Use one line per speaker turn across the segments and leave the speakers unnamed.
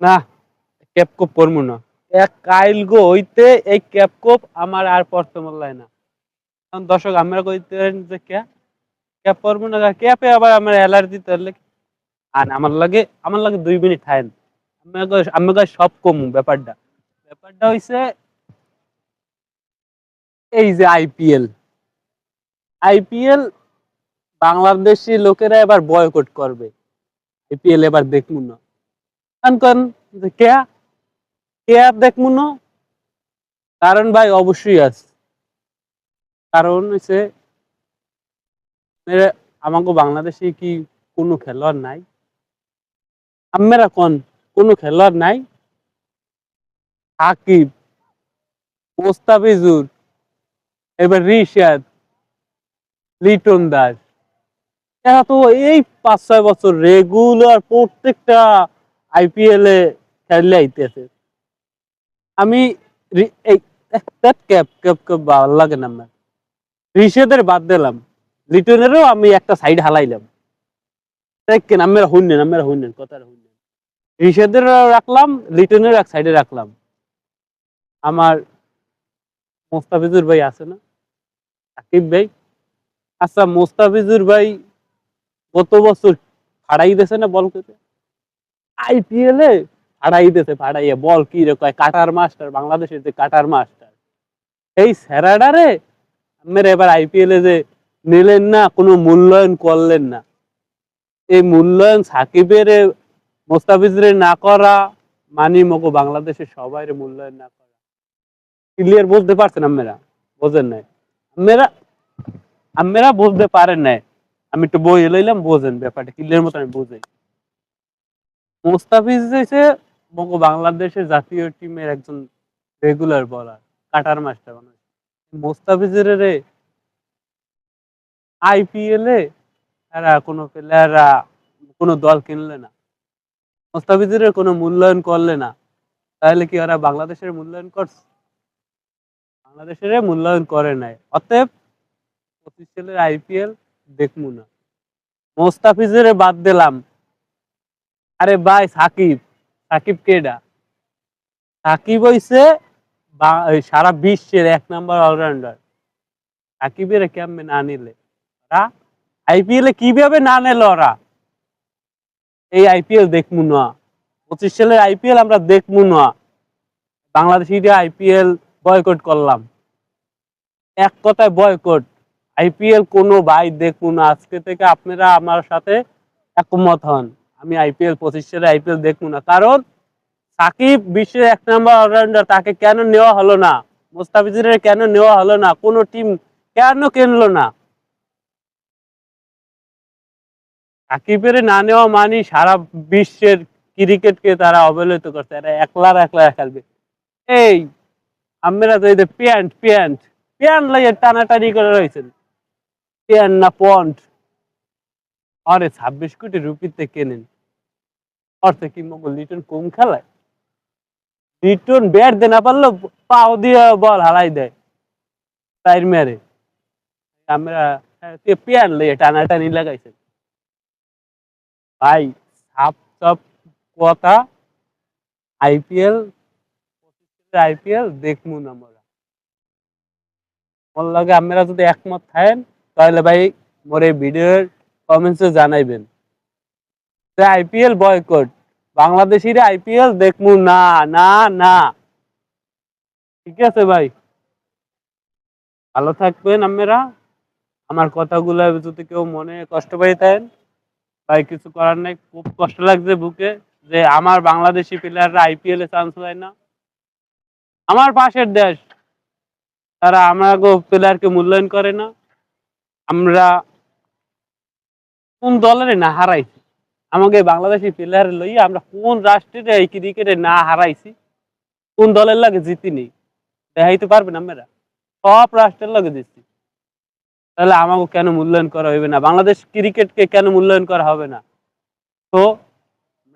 না, ক্যাপকোপ পরমু না। এক কাইল গো হইতে এই ক্যাপকোপ আমার আর পড়তে মল্লাই না। কারণ দর্শক আমরা কইতেন যে ক্যা ক্যাপ পরমু না ক্যাপে আবার আমার অ্যালার্জি তাহলে আর আমার লাগে আমার লাগে দুই মিনিট থাকেন। আমাকে আমাকে সব কমু ব্যাপারটা। ব্যাপারটা হইছে এই যে আইপিএল আইপিএল বাংলাদেশি লোকেরা এবার বয়কট করবে। আইপিএল এবার দেখমু না। কারণ যে কে? কে আর দেখমু না? কারণ ভাই অবশ্যই আছে। কারণ হচ্ছে আমাকে বাংলাদেশে কি কোনো খেলোয়াড় নাই? আমরা কোন? কোনো খেলোয়াড় নাই? সাকিব মোস্তাফিজুর, এবার রিশাদ, লিটন দাস। এরা তো এই পাঁচ ছয় বছর রেগুলার প্রত্যেকটা আইপিএল এ খেললে আইতেছে। আমি ক্যাপ ক্যাপ ক্যাপ ভালো লাগে না আমার। রিশেদের বাদ দিলাম। লিটনেরও আমি একটা সাইড হালাইলাম। দেখেন আমরা শুনলেন আমরা শুনলেন কথাটা শুনলেন রিশেদের রাখলাম লিটনের এক সাইডে রাখলাম। আমার মোস্তাফিজুর ভাই আছে না? সাকিব ভাই। আচ্ছা মোস্তাফিজুর ভাই গত বছর ফাড়াই দিয়েছে না বল করে আইপিএল এ ফাড়াই দিয়েছে ফাড়াইয়ে বল কি রে কয়, কাটার মাস্টার, বাংলাদেশের যে কাটার মাস্টার। এই স্যারাডারে আপনারা এবার আইপিএল এ যে নিলেন না, কোনো মূল্যায়ন করলেন না। এই মূল্যায়ন সাকিবের, মোস্তাফিজের না করা, মানি মগো বাংলাদেশের সবাই মূল্যায়ন না করা। ক্লিয়ার বলতে পারছেন আপনারা বোঝেন নাই? আপনারা আপনারা বুঝতে পারেন নাই। আমি একটু বই লইলাম বোঝেন ব্যাপারটা। ক্লিয়ার মতো আমি বুঝাই। মোস্তাফিজ হচ্ছে বঙ্গ বাংলাদেশের জাতীয় টিমের একজন রেগুলার বলার কাটার মাস্টার মানে মোস্তাফিজের রে আইপিএল এ এরা কোনো প্লেয়াররা কোনো দল কিনলে না। মোস্তাফিজের কোনো মূল্যায়ন করলে না। তাহলে কি ওরা বাংলাদেশের মূল্যায়ন করছে? বাংলাদেশের মূল্যায়ন করে নাই। অতএব পঁচিশ সালের আইপিএল দেখমু না। মোস্তাফিজের বাদ দিলাম। আরে ভাই, সাকিব। সাকিব কেডা সাকিব হইছে সারা বিশ্বের এক নাম্বার অলরাউন্ডার সাকিবের কেমনে না নিলে। ওরা আইপিএল এ কীভাবে না নিল ওরা? এই আইপিএল দেখমু না। পঁচিশ সালের আইপিএল আমরা দেখমু না। বাংলাদেশিরা আইপিএল বয়কট করলাম। এক কথায় বয়কট আইপিএল কোনো ভাই দেখব না। আজকে থেকে আপনারা আমার সাথে একমত হন। আমি আইপিএল পঁচিশ সালে আইপিএল দেখব না। কারণ সাকিব বিশ্বের এক নম্বর অলরাউন্ডার তাকে কেন নেওয়া হলো না? মোস্তাফিজুর কেন নেওয়া হলো না? কোনো টিম কেন কিনলো না? সাকিবের না নেওয়া মানে সারা বিশ্বের ক্রিকেটকে তারা অবহেলিত করছে। এরা একলা একলা খেলবে। এই, আমরা তো এই যে প্যান্ট প্যান্ট প্যান্ট লাগে টানাটানি করে রয়েছেন। প্যান্ট না পন্ট? আরে ছাব্বিশ কোটি রুপিতে কেনেন? অর্থে কি মগল লিটন কম খেলায়? লিটন ব্যাট দে না পারল পাও দিয়ে বল হারাই দেয়। তাই মেরে। আমরা প্যান্ট লাগে টানাটানি লাগাইছেন। ভাই, সাপ সাপ কথা আইপিএল আইপিএল দেখমু না মোরা মোর লগে আপনারা যদি একমত থাকেন, তাহলে ভাই, মোর ভিডিওর কমেন্টসে জানাইবেন। আইপিএল বয়কট বাংলাদেশিরা আইপিএল দেখমু, না না না। ঠিক আছে ভাই। ভালো থাকবেন আপনারা। আমার কথাগুলো যদি কেউ মনে কষ্ট পাই থাকেন, ভাই, কিছু করার নাই। খুব কষ্ট লাগছে বুকে যে আমার বাংলাদেশি প্লেয়াররা আইপিএল এ চান্স পায় না। আমার পাশের দেশ, তারা আমাকে প্লেয়ারকে মূল্যায়ন করে না। আমরা কোন দলের না হারাইছি? আমাকে বাংলাদেশি প্লেয়ার লইয়া আমরা কোন রাষ্ট্রের এই ক্রিকেটে না হারাইছি? কোন দলের লাগে জিতিনি দেখাইতে পারবেন আমরা সব রাষ্ট্রের লাগে জিতছি। তাহলে আমাকে কেন মূল্যায়ন করা হবে না? বাংলাদেশ ক্রিকেটকে কেন মূল্যায়ন করা হবে না? তো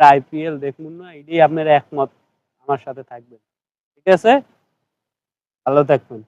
আইপিএল দেখুন না, এটাই আপনারা একমত। আমার সাথে থাকবেন। ঠিক আছে? ভালো থাকবেন।